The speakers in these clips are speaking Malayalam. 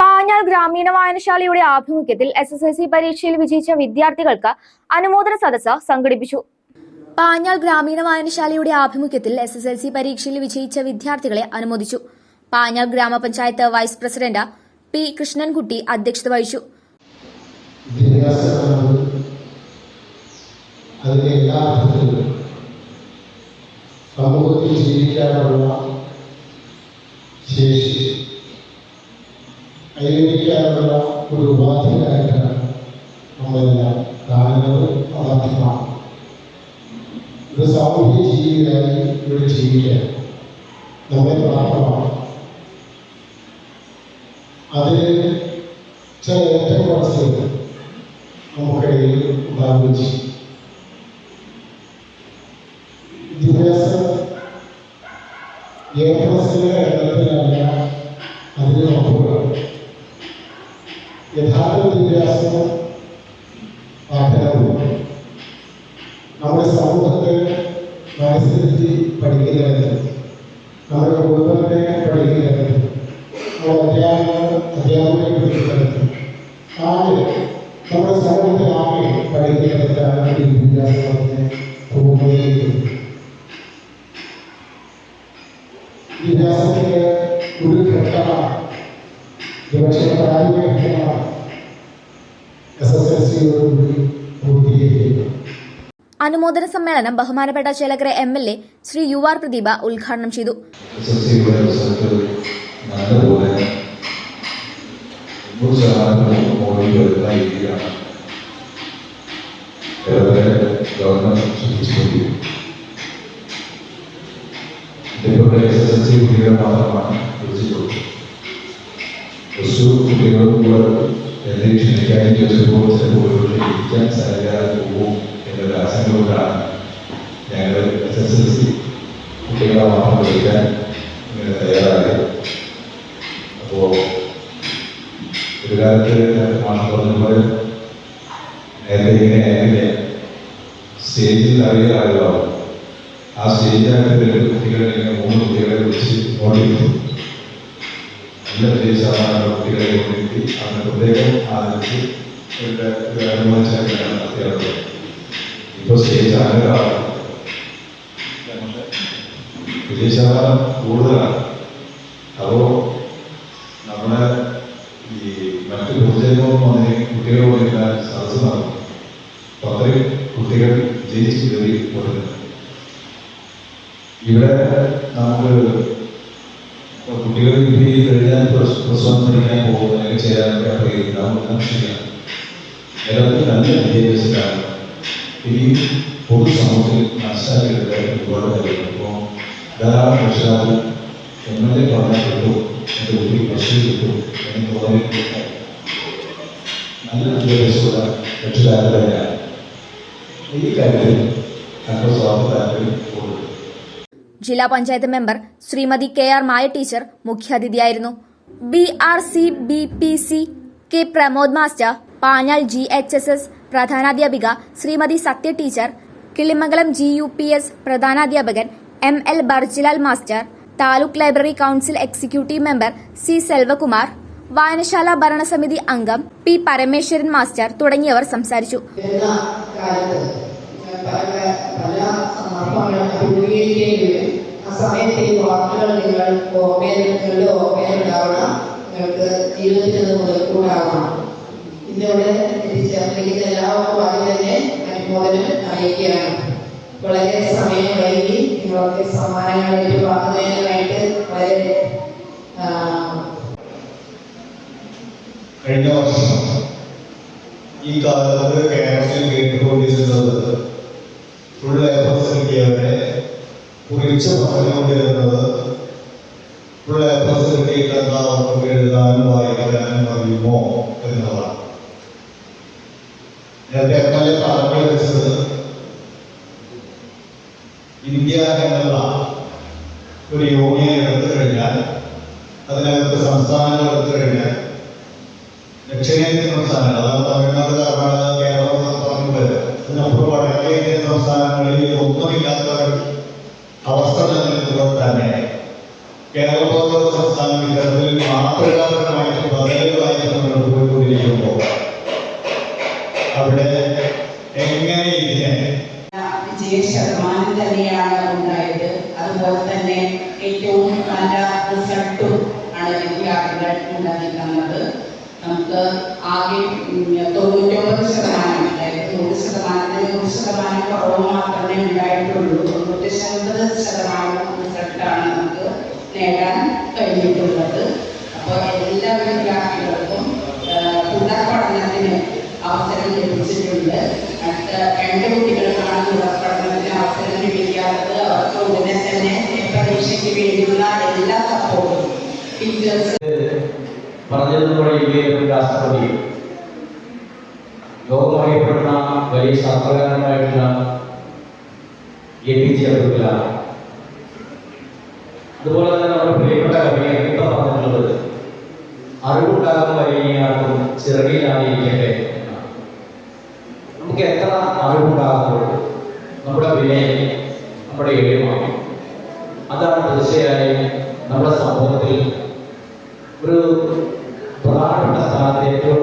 Panjal ഗ്രാമീണ വായനശാലയുടെ ആഭിമുഖ്യത്തിൽ എസ് എസ് എൽ സി പരീക്ഷയിൽ വിജയിച്ച വിദ്യാർത്ഥികൾക്ക് അനുമോദന സദസ്സ് സംഘടിപ്പിച്ചു. പാഞ്ഞാൾ ഗ്രാമീണ വായനശാലയുടെ ആഭിമുഖ്യത്തിൽ എസ് എസ് എൽ സി പരീക്ഷയിൽ വിജയിച്ച വിദ്യാർത്ഥികളെ അനുമോദിച്ചു. പാഞ്ഞാൾ ഗ്രാമപഞ്ചായത്ത് വൈസ് പ്രസിഡന്റ് പി കൃഷ്ണൻകുട്ടി അധ്യക്ഷത വഹിച്ചു. സമൂഹത്തിൽ ജീവിക്കാനുള്ള കൈവരിക്കാനുള്ള ഒരു ഉപാധിയായിട്ടാണ് നമ്മളെല്ലാം കാണുന്നത്. അതാർത്ഥമാണ് ഒരു സാമൂഹ്യ ജീവിതമായി ഇവിടെ ജീവിക്കാൻ നമ്മെ പ്രാപ്തമാണ്. അതിന് ചില ഏറ്റക്കുറച്ചുകൾ നമുക്കിടയിൽ ഉണ്ടാവുകയും ചെയ്യും വിദ്യാഭ്യാസം ഏപ്രസിലെ എണ്ണത്തിലല്ല അതിന് നോക്കുകയാണ് യഥാർത്ഥ വിദ്യാഭ്യാസം പഠനവും നമ്മുടെ സമൂഹത്തെ മനസ്സിലെത്തി പഠിക്കുന്നതിന് നമ്മുടെ കുടുംബത്തെ പഠിക്കുന്നതിന് നമ്മുടെ അധ്യാപകർ അധ്യാപകരെ പഠിക്കുന്നതിന് ആകെ നമ്മുടെ സമൂഹത്തെ ആകെ പഠിക്കുന്നതിനാണ് ഈ വിദ്യാഭ്യാസത്തെ അനുമോദന സമ്മേളനം ബഹുമാനപ്പെട്ട Chelakkara M L A Shri U R Pradeep ഉദ്ഘാടനം ചെയ്തു. കുട്ടികൾ മാത്രമാണ് കുട്ടികളും എന്നെ ക്ഷണിക്കാനും ചോദിച്ചപ്പോൾ ചിലപ്പോൾ ഒരുപക്ഷെ ഇരിക്കാൻ സ്ഥലമില്ലാതെ പോകും എന്നൊരു ആശങ്കകൊണ്ടാണ് ഞങ്ങൾ എസ് എസ് എൽ സി കുട്ടികളെ മാത്രം വിളിക്കാൻ ഇങ്ങനെ തയ്യാറായത് അപ്പോൾ ഒരു കാലത്ത് മാഷ് പറഞ്ഞപ്പോൾ നേരത്തെ ഇങ്ങനെ ആയിരുന്നില്ല സ്റ്റേജിൽ അറിയുന്ന ആളുകളാണ് ആ സ്റ്റേജിനകത്ത് കുട്ടികളെ മൂന്ന് കുട്ടികളെ വിളിച്ച് നോട്ടിരുന്നു നല്ല വിജയിച്ചാണ് കുട്ടികളെ കൊണ്ടിരുത്തി അവരുടെ പ്രത്യേകം ആദരിച്ച് ഒരു അനുമതിച്ചാണ് നടത്തിയുള്ളത് ഇപ്പോൾ സ്റ്റേജ് അനങ്ങാണ് വിജയശതമാനം കൂടുതലാണ്. അപ്പോൾ നമ്മുടെ ഈ മറ്റു പൊതുജനങ്ങളും വന്ന് കുട്ടികളോട് സദസ്സ് നടക്കും അപ്പം അത്രയും കുട്ടികൾ ജയിച്ച് കയറി കൊടുക്കുന്നുണ്ട് ഇവിടെ നമുക്ക് കുട്ടികൾ ഡിഗ്രി കഴിഞ്ഞാൽ പ്ലസ് പ്ലസ് വൺ പഠിക്കാൻ പോകും അല്ലെങ്കിൽ ചേരാനൊക്കെ അപ്ലൈ ശരിയാണ് എല്ലാവർക്കും നല്ല വിദ്യാഭ്യാസത്തിലാണ് ഇനി പൊതുസമൂഹത്തിൽ മനസ്സിലാക്കിയെടുത്ത ഒരുപാട് കാര്യങ്ങൾ. ഇപ്പോൾ ധാരാളം രക്ഷിതാക്കൾ എം എൽ എ പറഞ്ഞാൽ എന്റെ കുട്ടി പ്രശ്നം കിട്ടും എന്ന് തോന്നിയിട്ടുണ്ട്. നല്ല വിദ്യാഭ്യാസമുള്ള രക്ഷിതാക്കൾ തന്നെയാണ് ഈ കാര്യത്തിൽ സ്വാഗത താല്പര്യം കൂടുതൽ. ജില്ലാ panchayat member Shrimati K R Maya teacher മുഖ്യാതിഥിയായിരുന്നു. B R C B P C K Pramod master Panjal G H S S പ്രധാനാധ്യാപിക Shrimati Sathya teacher Kilimangalam G U P S പ്രധാനാധ്യാപകൻ M L Barjilal master taluk library council executive member C Selvakumar വായനശാല ഭരണസമിതി അംഗം പി പരമേശ്വരൻ മാസ്റ്റർ തുടങ്ങിയവർ സംസാരിച്ചു. വരുന്ന സമയത്ത് വാക്കുകൾ നിങ്ങൾ നിങ്ങൾക്ക് ജീവിതത്തിൽ അത് ഇന്നിവിടെ എത്തിച്ചേർന്നിരിക്കുന്ന എല്ലാവർക്കും ആദ്യം തന്നെ അനുമോദനം അറിയിക്കുകയാണ്. വളരെ സമയം വൈകി. നിങ്ങൾക്ക് സമ്മാനങ്ങൾ ഏറ്റുവാങ്ങുന്നതിനായിട്ട് വളരെ കഴിഞ്ഞ വർഷം ഈ കാലത്ത് കുറിച്ച് പറഞ്ഞുകൊണ്ടിരുന്നത് ഫുൾ എ പ്ലസ് കിട്ടിയിട്ട് എന്താ അവർക്ക് എഴുതാനും വായിക്കാനും അറിയുമോ എന്നതാണ് നേരത്തെ എം പറഞ്ഞു വെച്ചത് ഇന്ത്യ എന്നുള്ള ഒരു യൂണിയൻ എടുത്തു കഴിഞ്ഞാൽ അതിനകത്ത് സംസ്ഥാനങ്ങൾ എടുത്തു കഴിഞ്ഞാൽ ദക്ഷിണേന്ത്യൻ സംസ്ഥാനങ്ങൾ അതാണ് തമിഴ്നാട് കർണാടക കേരളം എന്നൊക്കെ പറഞ്ഞിട്ട് അതിനപ്പുറം വടക്കേ സംസ്ഥാനങ്ങളിൽ ഒന്നുമില്ലാത്ത ഒരു അവസ്ഥ നിലനിൽക്കുമ്പോൾ തന്നെ കേരളം അവിടെ എങ്ങനെ ഇതിനെ വിജയ ശതമാനം ഉണ്ടായത്. അതുപോലെ തന്നെ ഏറ്റവും നല്ല റിസൾട്ടും ആണ് വിദ്യാർത്ഥികൾ ഉണ്ടാക്കിയിട്ടുള്ളത് നമുക്ക് ആകെ തൊണ്ണൂറ്റൊമ്പത് ശതമാനം അതായത് നൂറ് ശതമാനത്തിന് നൂറ് ശതമാനം കുറവ് മാത്രമേ ഉണ്ടായിട്ടുള്ളൂ. തൊണ്ണൂറ്റി ശതമാനം റിസൾട്ടാണ് നമുക്ക് നേടാൻ കഴിഞ്ഞിട്ടുള്ളത്. അപ്പോൾ എല്ലാ വിദ്യാർത്ഥികൾക്കും തുടർ പഠനത്തിന് അവസരം ലഭിച്ചിട്ടുണ്ട്. അടുത്ത രണ്ട് കുട്ടികൾക്കാണ് തുടർ പഠനത്തിന് അവസരം ലഭിക്കാത്തത്. അവർക്ക് ഉടനെ തന്നെ പരീക്ഷയ്ക്ക് വേണ്ടിയുള്ള എല്ലാ സപ്പോർട്ടും ടീച്ചേഴ്സ് പറഞ്ഞതുപോലെ ഇന്ത്യയിലെ രാഷ്ട്രപതി. ലോകമറിയപ്പെടുന്ന വലിയ ശാസ്ത്രകാരനായിട്ടുള്ള A P J Abdul Kalam അതുപോലെ തന്നെ നമ്മുടെ പ്രിയപ്പെട്ട കവി അനിത പറഞ്ഞിട്ടുള്ളത് അറിവുണ്ടാകുന്ന വരികയാണെന്നും ചിറകിലായിരിക്കട്ടെ. നമുക്ക് എത്ര അറിവുണ്ടാകുമ്പോൾ നമ്മുടെ വിനയം നമ്മുടെ എളിമ അതാണ് തീർച്ചയായും നമ്മുടെ സമൂഹത്തിൽ ഒരു പ്രധാനപ്പെട്ട സ്ഥാനത്ത് ഏറ്റവും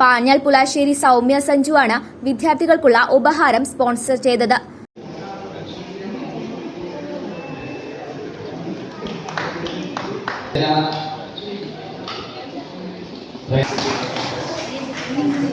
പാഞ്ഞാൽ പുലാശ്ശേരി സൗമ്യ സഞ്ജുവാണ് വിദ്യാർത്ഥികൾക്കുള്ള ഉപഹാരം സ്പോൺസർ ചെയ്തത്. ഇനി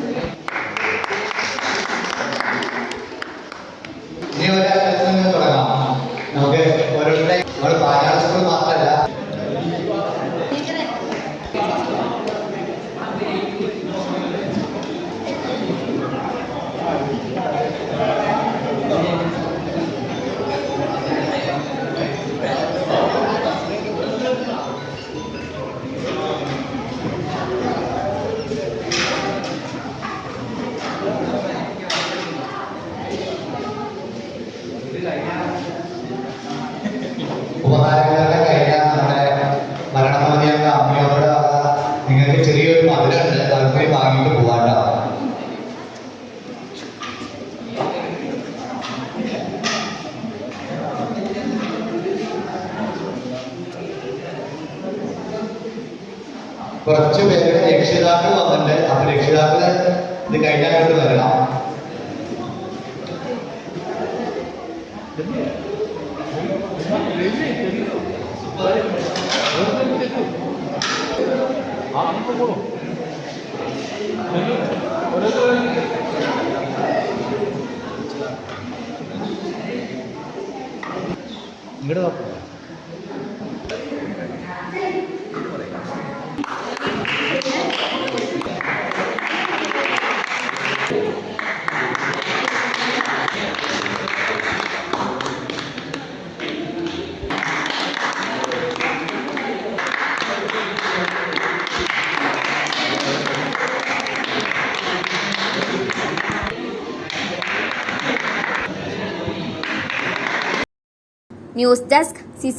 കുറച്ച് പേരുടെ രക്ഷിതാക്കൾ വന്നിട്ട് അപ്പൊ രക്ഷിതാക്കൾ ഇത് കഴിഞ്ഞാൽ വരണം. News desk C